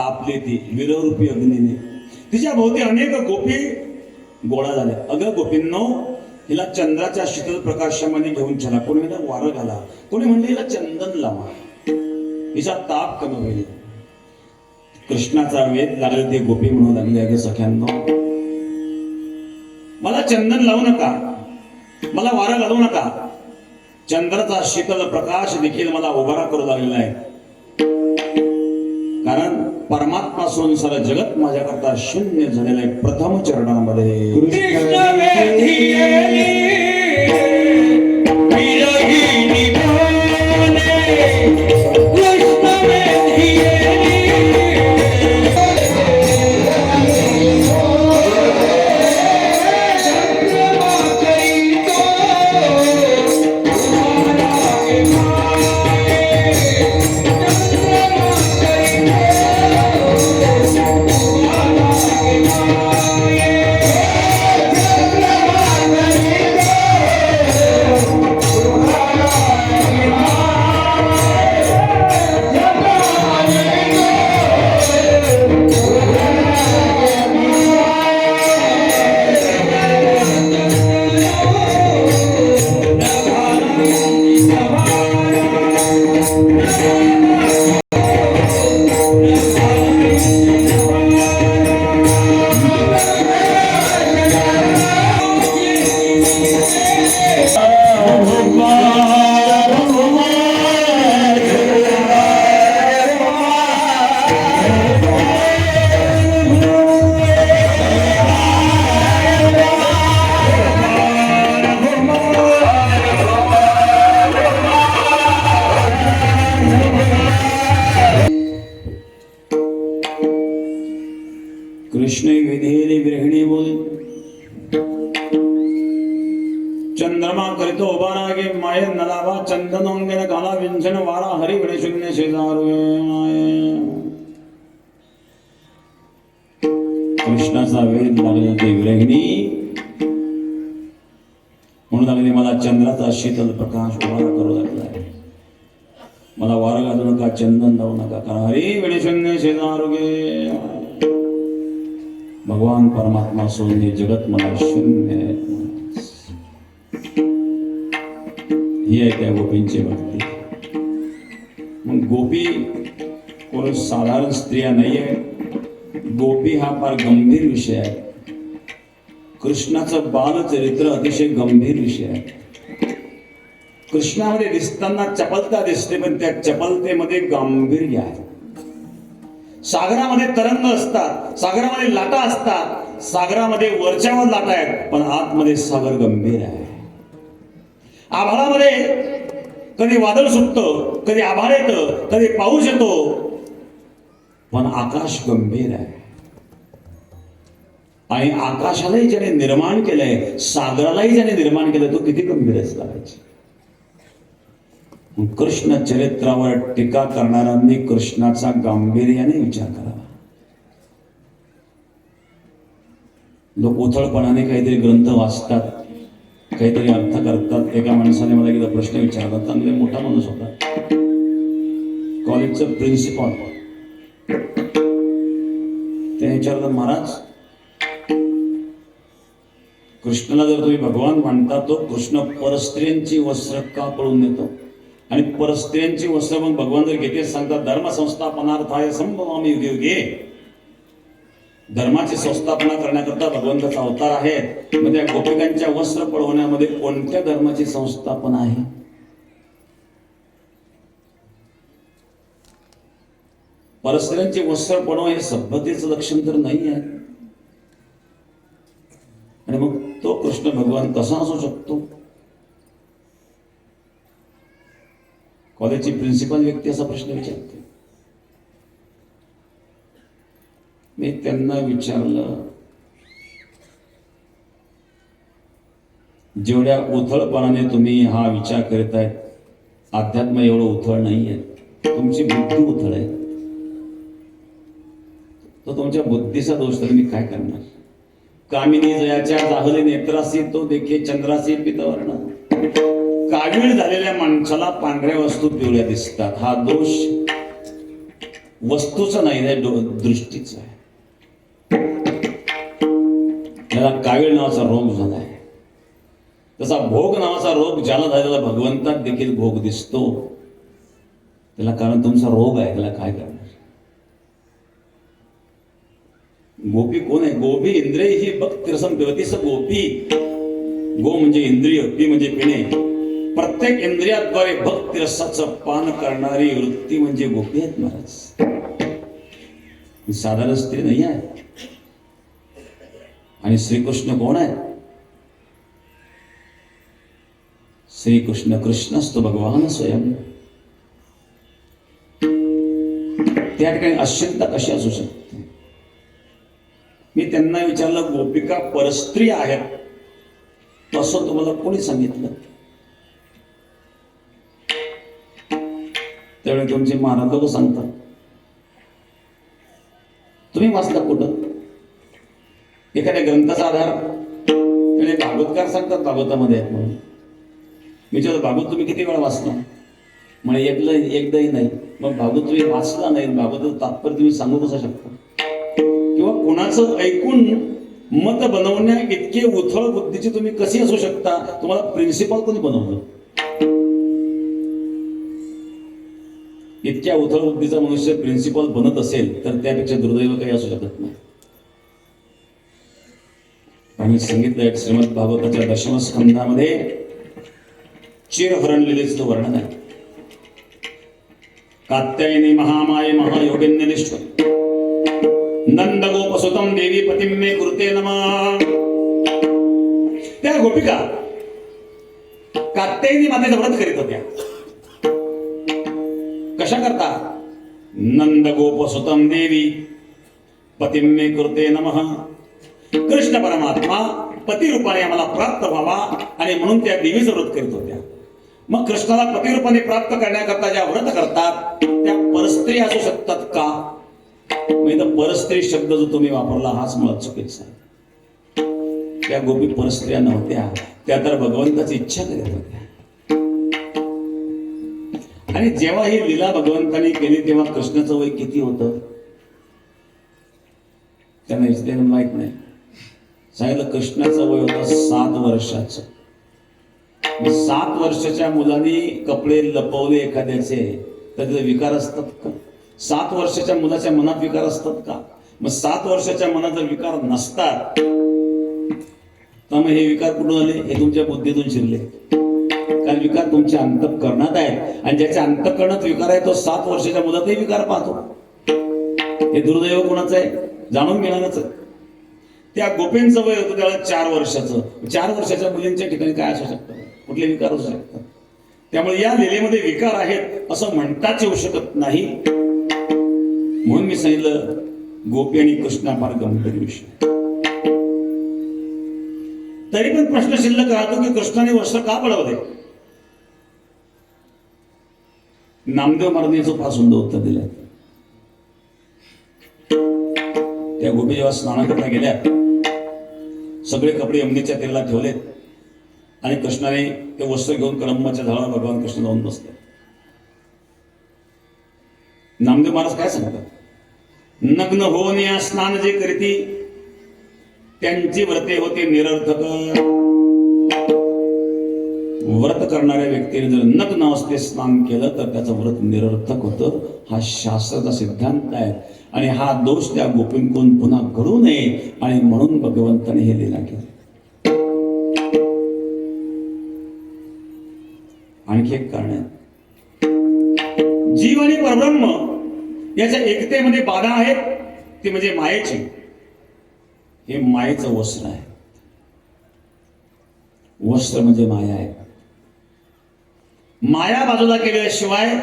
तापली ती विररूपी अग्नीने. तिच्या भोवती अनेक गोपी गोळा झाल्या अगं गोपींनो हिला चंद्राच्या शीतल प्रकाशामध्ये घेऊन चला. कोणी म्हणलं वारं घाला. कोणी म्हणले हिला चंदन लावा. हिचा ताप कमी होईल. कृष्णाचा वेद लागले ते गोपी म्हणू लागले. अगं सख्यांनो मला चंदन लावू नका. मला वारा घालवू नका. चंद्राचा शीतल प्रकाश देखील मला उभारा करू लागलेला आहे. कारण परमात्मा सोडून सारं जगत माझ्याकरता शून्य झालेलं आहे. प्रथम चरणामध्ये. अंगेन घाला वारा हरी विणे शून्य शेजारू कृष्णाचा वेद लागले ते म्हणून लागले मला चंद्राचा शीतल प्रकाश उभारा करू लागलाय मला वारा घालू नका चंदन लावू नका कारण हरी शून्य शेजारुगे भगवान परमात्मा सोडून हे जगत मला शून्य ही आहे त्या गोपींची भक्ती. मग गोपी कोण साधारण स्त्रिया नाही आहे गोपी हा फार गंभीर विषय आहे कृष्णाचं बालचरित्र अतिशय गंभीर विषय आहे कृष्णामध्ये दिसताना चपलता दिसते पण त्या चपलतेमध्ये गांभीर्य आहे सागरामध्ये तरंग असतात सागरामध्ये लाटा असतात सागरामध्ये वरच्यावर लाटा आहेत पण आतमध्ये सागर गंभीर आहे। आभाळामध्ये कधी वादळ सुटतं कधी आभाळ येतं कधी पाऊस येतो. पण आकाश गंभीर आहे. आणि आकाशालाही ज्याने निर्माण केलंय सागरालाही ज्याने निर्माण केलं तो किती गंभीर असला पाहिजे. कृष्ण चरित्रावर टीका करणाऱ्यांनी कृष्णाचा गांभीर्याने विचार करावा. लोक उथळपणाने काहीतरी ग्रंथ वाचतात. काहीतरी अर्थ करतात. एका माणसाने मला एकदा प्रश्न विचारला. चांगले मोठा माणूस होता. कॉलेजचं प्रिन्सिपॉल त्याने विचारलं महाराज कृष्णाला जर तुम्ही भगवान मानता तो कृष्ण परस्त्रियांची वस्त्र का पळून देतो आणि परस्त्रियांची वस्त्र मग भगवान जर घेते सांगतात धर्म आहे संभव युगे युगे. धर्माची संस्थापना करण्याकरता भगवंताचा अवतार आहे. म्हणजे गोपिकांच्या वस्त्र पळवण्यामध्ये कोणत्या धर्माची संस्थापना आहे? परस्त्रियांची वस्त्र पळवणं हे सभ्यतेचं लक्षण तर नाही आहे. आणि मग तो कृष्ण भगवान कसा असू शकतो? कॉलेजची प्रिन्सिपल व्यक्ती असा प्रश्न विचारते. मी त्यांना विचारलं जेवढ्या उथळपणाने तुम्ही हा विचार करीत आहेत अध्यात्म एवढं उथळ नाही आहे तुमची बुद्धी उथळ आहे. तो तुमच्या बुद्धीचा दोष तर मी काय करणार? कामिनी जयाच्या जाहले नेत्रासी तो देखे चंद्रासी पितवर्ण. कावीळ झालेल्या माणसाला पांढऱ्या वस्तू पिवळ्या दिसतात. हा दोष वस्तूचा नाही दृष्टीचा आहे. त्याला कावीळ नावाचा रोग झाला आहे. तसा भोग नावाचा रोग ज्याला झालेला भगवंतात देखील भोग दिसतो. त्याला कारण तुमचा रोग आहे त्याला काय करणार? गोपी कोण आहे? गोपी इंद्रिय ही भक्ती रसम देवतीस गोपी. गो म्हणजे इंद्रिय पी म्हणजे पिणे. प्रत्येक इंद्रियाद्वारे भक्तिरसाचं पान करणारी वृत्ती म्हणजे गोपी आहेत महाराज. साधारण स्त्री नाही आहे. आणि श्रीकृष्ण कोण आहे श्रीकृष्ण कृष्ण असतो भगवान स्वयं. त्या ठिकाणी अशक्यता कशी असू शकते? मी त्यांना विचारलं गोपिका परस्त्री आहेत. तसं तुम्हाला कोणी सांगितलं? त्यावेळी तुमचे महाराज लोक सांगतात. तुम्ही वाचता कुठं? एखाद्या ग्रंथाचा आधार त्याने भागवतकार सांगतात भागवतामध्ये आहेत म्हणून. मी विचारलं भागवत तुम्ही किती वेळा वाचला? म्हणे एकदा एकदाही नाही. मग भागवत तुम्ही वाचला नाही भागवत तात्पर्य तुम्ही सांगू कसं शकता? किंवा कोणाचं ऐकून मत बनवण्या इतके उथळ बुद्धीची तुम्ही कशी असू शकता? तुम्हाला प्रिन्सिपल कोणी बनवलं? इतक्या उथळ बुद्धीचा मनुष्य प्रिन्सिपल बनत असेल तर त्यापेक्षा दुर्दैव काही असू शकत नाही. आम्ही सांगितलंय श्रीमद भागवताच्या दशमस्कंधामध्ये हरणलेलेच तो वर्णन आहे. कात्यायनी महामाय महायोगिन्यनिष्ठ नंद गोपसुतम देवी पतिम मे कृते नमा. त्या गोपिका कात्यायनी मातेचं व्रत करीत होत्या. कशा करता? नंद गोपसुतम देवी पतिम मे कृते नमः. कृष्ण परमात्मा पतिरूपाने आम्हाला प्राप्त व्हावा आणि म्हणून त्या देवीचं व्रत करीत होत्या. मग कृष्णाला पतिरूपाने प्राप्त करण्याकरता ज्या व्रत करतात त्या परस्त्री असू शकतात का? म्हणजे तर परस्त्री शब्द जो तुम्ही वापरला हाच मुळात चुकीचा आहे. त्या गोपी परस्त्रिया नव्हत्या त्या तर भगवंताची इच्छा करत होत्या. आणि जेव्हा ही लीला भगवंताने केली तेव्हा कृष्णाचं वय किती होत? त्यांना माहीत नाही. सांगितलं कृष्णाचं वय होतं सात वर्षाचं. मग सात वर्षाच्या मुलांनी कपडे लपवले एखाद्याचे तर त्याचे विकार असतात का? सात वर्षाच्या मुलाच्या मनात विकार असतात का? मग सात वर्षाच्या मनात जर विकार नसतात तर मग हे विकार कुठून आले? हे तुमच्या बुद्धीतून शिरले. कारण विकार तुमच्या अंतकरणात आहे आणि ज्याच्या अंतकरणात विकार आहे तो सात वर्षाच्या मुलातही विकार पाहतो. हे दुर्दैव कोणाचं आहे? जाणून घेणारच आहे. त्या गोपींचं वय होतं त्यावेळेला चार वर्षाचं. चार वर्षाच्या मुलींच्या ठिकाणी काय असू शकतं? कुठले विकार असू शकतात? त्यामुळे या लिलेमध्ये विकार आहेत असं म्हणताच येऊ शकत नाही. म्हणून मी सांगितलं गोपी आणि कृष्णा फार गंभीर विषय. तरी पण प्रश्न शिल्लक राहतो की कृष्णाने वस्त्र का पळवले नामदेव महाराजांचं फार सुंदर उत्तर दिलं. त्या गोपी जेव्हा स्नान करता गेल्या सगळे कपडे यमुनेच्या तीराला ठेवलेत. आणि कृष्णाने ते वस्त्र घेऊन कळंबाच्या झाडावर भगवान कृष्ण जाऊन बसले. नामदेव महाराज काय सांगतात? नग्न होऊन या स्नान जे करीती त्यांची व्रते होते निरर्थक. व्रत करणाऱ्या व्यक्तीने जर नग्न नावस्ते स्नान केलं तर त्याचं व्रत निरर्थक होतं. हा शास्त्राचा सिद्धांत आहे. आणि हा दोष त्या गोपींकडून पुन्हा घडू नये आणि म्हणून भगवंताने हे लिला केलं. आणखी एक कारण आहे. जीव आणि परब्रह्म याच्या एकतेमध्ये बाधा आहेत ती म्हणजे मायेची. हे मायेचं वस्त्र आहे. वस्त्र म्हणजे माया आहे. माया बाजूला केल्याशिवाय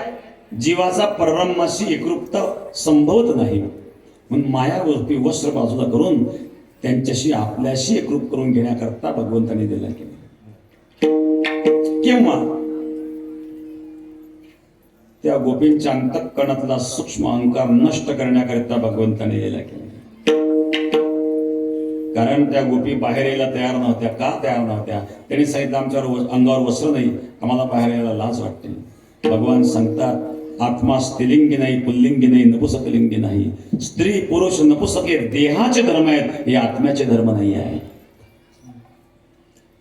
जीवाचा परब्रह्माशी एकरूपता संभवत नाही. म्हणून मायावरती वस्त्र बाजूला करून त्यांच्याशी आपल्याशी एकरूप करून घेण्याकरता भगवंताने दिला केला किंवा त्या गोपींच्या अंतकणातला सूक्ष्म अहंकार नष्ट करण्याकरिता भगवंताने दिला केला कारण त्या गोपी बाहेर यायला तयार नव्हत्या का तयार नव्हत्या? त्यांनी सांगितलं आमच्यावर अंगावर वस्त्र नाही आम्हाला बाहेर यायला लाज वाटते. भगवान सांगतात आत्मा स्त्रीलिंगी नाही पुल्लिंगी नाही नपुसकलिंगी नाही. स्त्री पुरुष नपुसके देहाचे धर्म आहेत हे आत्म्याचे धर्म नाही आहे.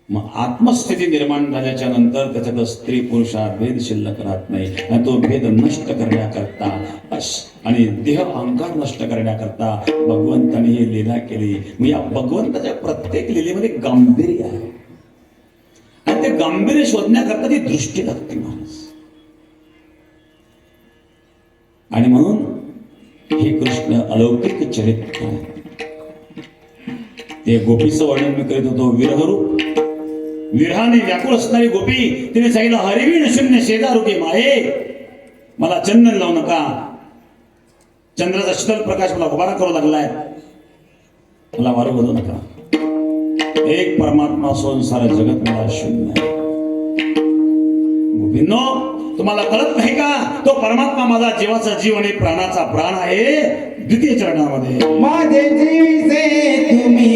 मग आत्मस्थिती निर्माण झाल्याच्यानंतर त्याच्यात स्त्री पुरुषा भेद शिल्लक राहत नाही. आणि तो भेद नष्ट करण्याकरता आणि देह अहंकार नष्ट करण्याकरता भगवंताने ही लीला केली. मी या भगवंताच्या प्रत्येक लीलेमध्ये गांभीर्य आहे. आणि ते गांभीर्य शोधण्याकरता ती दृष्टी लागते माणूस. आणि म्हणून हे कृष्ण अलौकिक चरित्र आहे. ते गोपीचं वर्णन मी करीत होतो विरहरूप. विरहाने व्याकुळ असणारी गोपी तिने सांगितलं हरिवीण शून्य शेदारुके माये. मला चंदन लावू नका. चंद्राचा शीतल प्रकाश मला उभारा करू लागलाय. मला वारं बदलू नका. एक परमात्मा असून सारं जगत मला शून्य आहे. गोपींनो तुम्हाला कळत नाही का? तो परमात्मा माझा जीवाचा जीव आणि प्राणाचा प्राण आहे द्वितीय चरणामध्ये. माझे जीविते तुम्ही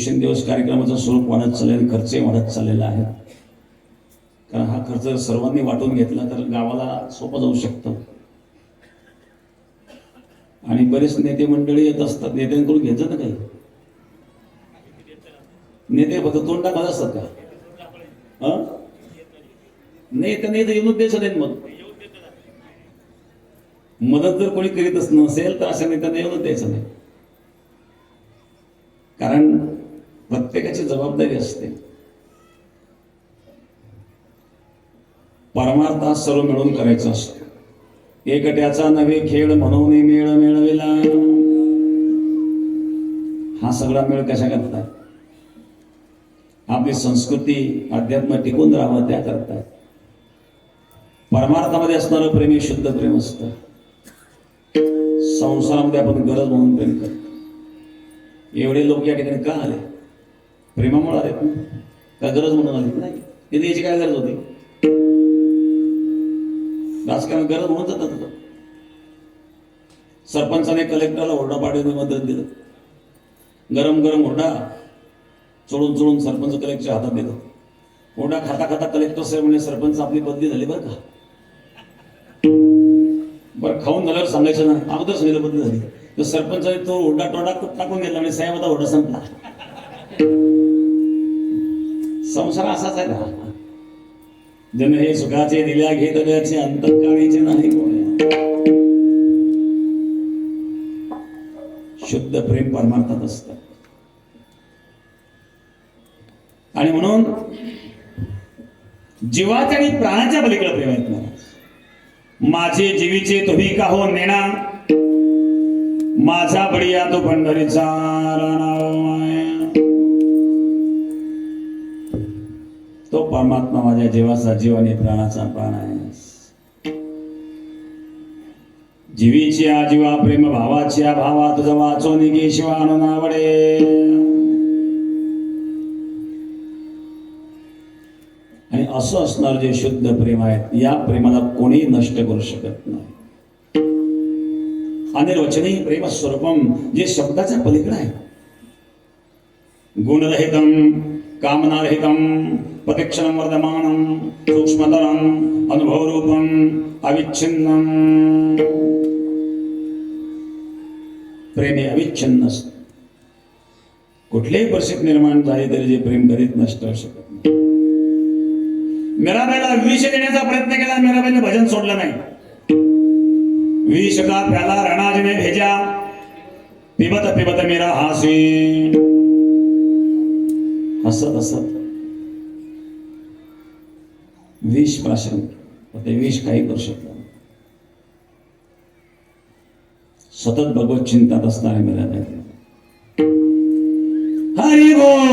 दिवसेंदिवस कार्यक्रमाचं स्वरूप वाढत चाललेलं खर्चही वाढत चाललेला आहे. कारण हा खर्च जर सर्वांनी वाटून घेतला तर गावाला सोपं जाऊ शकतं. आणि बरेच नेते मंडळी येत असतात नेत्यांकडून घ्यायचं ना काही? नेते फक्त तोंड टाकत असतात का? नाही तर नाही तर येऊनच द्यायचं नाही मग. मदत जर कोणी करीतच नसेल तर अशा नेत्यांना येऊनच द्यायचं नाही. कारण जबाबदारी असते. परमार्थ हा सर्व मिळून करायचा असतो. एकट्याचा नवे खेळ म्हणून मेळ मिळविला. हा सगळा मेळ कशा करताय आपली संस्कृती अध्यात्म टिकून राहावं त्या करताय परमार्थामध्ये असणारं प्रेम हे शुद्ध प्रेम असतं. संसारामध्ये आपण गरज म्हणून प्रेम करतो. एवढे लोक या ठिकाणी का आले? प्रेमामुळे आलेत ना गरज म्हणून आली? नाही. तिथे याची काय गरज होती? राजकारण गरज म्हणून जातात सरपंचाने कलेक्टरला ओरडा पाठवून निमंत्रण दिलं. गरम गरम ओरडा चोळून चोळून सरपंच कलेक्टरच्या हातात दिलं ओरडा खाता खाता कलेक्टर साहेब म्हणजे सरपंच आपली बदली झाली बरं का? बरं खाऊन झाल्यावर सांगायचं ना. अगोदर सांगितलं बदली झाली. तर सरपंचाने तो ओरडा टोडा टाकून गेला म्हणजे साहेब आता ओरडा संपला. संसार असाच आहे ना. जन हे सुखाचे दिल्या घेतल्याचे अंतकाळीचे नाही कोणी. शुद्ध प्रेम परमार्थात असत. आणि म्हणून जीवाच्या आणि प्राणाच्या पलीकडे प्रेम आहेत मला माझे जीवीचे तुम्ही का हो नेणा? माझा बळीया तो पंढरीचा राणा. तो परमात्मा माझ्या जीवाचा जीव आणि प्राणाचा प्राण आहे. जीवीची आजीवा प्रेम भावाची भावा तुझा वाचो निघे शिवान नावडे. आणि असं असणार जे शुद्ध प्रेम आहेत या प्रेमाला कोणी नष्ट करू शकत नाही. अनिर्वचनीय प्रेम स्वरूपम जे शब्दाच्या पलीकडे आहे. गुणरहितम कामनारहितं प्रतिक्षणं वर्धमानं सूक्ष्मतरम् अनुभवरूपम अविच्छिन्नम् प्रेम हे अविच्छिन्न असतं कुठल्याही परिस्थिती निर्माण झाली तरी जे प्रेम करीत नष्ट होऊ शकत नाही. मीराबाईला विष देण्याचा प्रयत्न केला मीराबाईने भजन सोडलं नाही. विष का प्याला रणाजने भेजा. पिबत पिबत मेरा हासी. हसत हसत विष प्राशन ते विष काही करू शकत सतत भगवत चिंतात असणारे मीराबाई हरी बोल!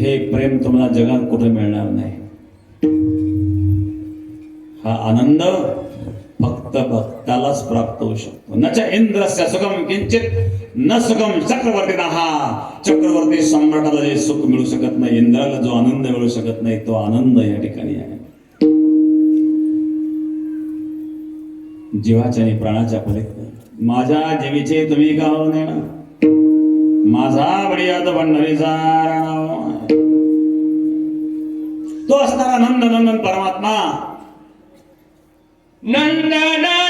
हे प्रेम तुम्हाला जगात कुठे मिळणार नाही. हा आनंद फक्त भक्तालाच प्राप्त होऊ शकतो. न इंद्रस्य सुखम किंचित न सुखम चक्रवर्ती हा चक्रवर्ती सम्राटाला जे सुख मिळू शकत नाही इंद्राला जो आनंद मिळू शकत नाही तो आनंद या ठिकाणी आहे. जीवाच्या आणि प्राणाच्या पलीकडे माझ्या जीवीचे तुम्ही का हो ना माझा बडियात भंडारीचा तो असणारा नंद नंदन परमात्मा. नंदन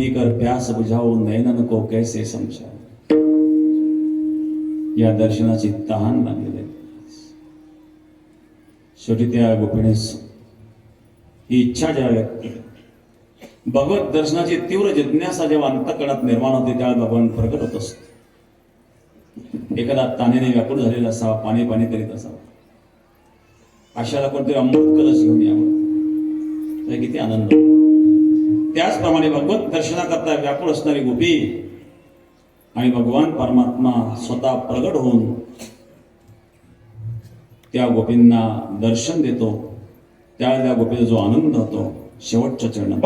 पीकर प्यास बुझावू नयनन को कैसे समजा या दर्शनाची तहान लागलेली शेवटी त्या गोपिणीस ही इच्छा ज्या व्यक्त भगवत दर्शनाची तीव्र जिज्ञासा जेव्हा अंतकणात निर्माण होते त्यावेळेस भगवान प्रकट होत असतो. एखादा तानेने व्याकुळ झालेला असावा पाणी पाणी करीत असावा. अशाला कोणतरी अमृत कलश घेऊन यावं. किती आनंद त्याचप्रमाणे भगवत दर्शनाकरता व्याकुळ असणारी गोपी आणि भगवान परमात्मा स्वतः प्रगट होऊन त्या गोपींना दर्शन देतो. त्या त्या गोपीचा जो आनंद होतो शेवटच्या चरण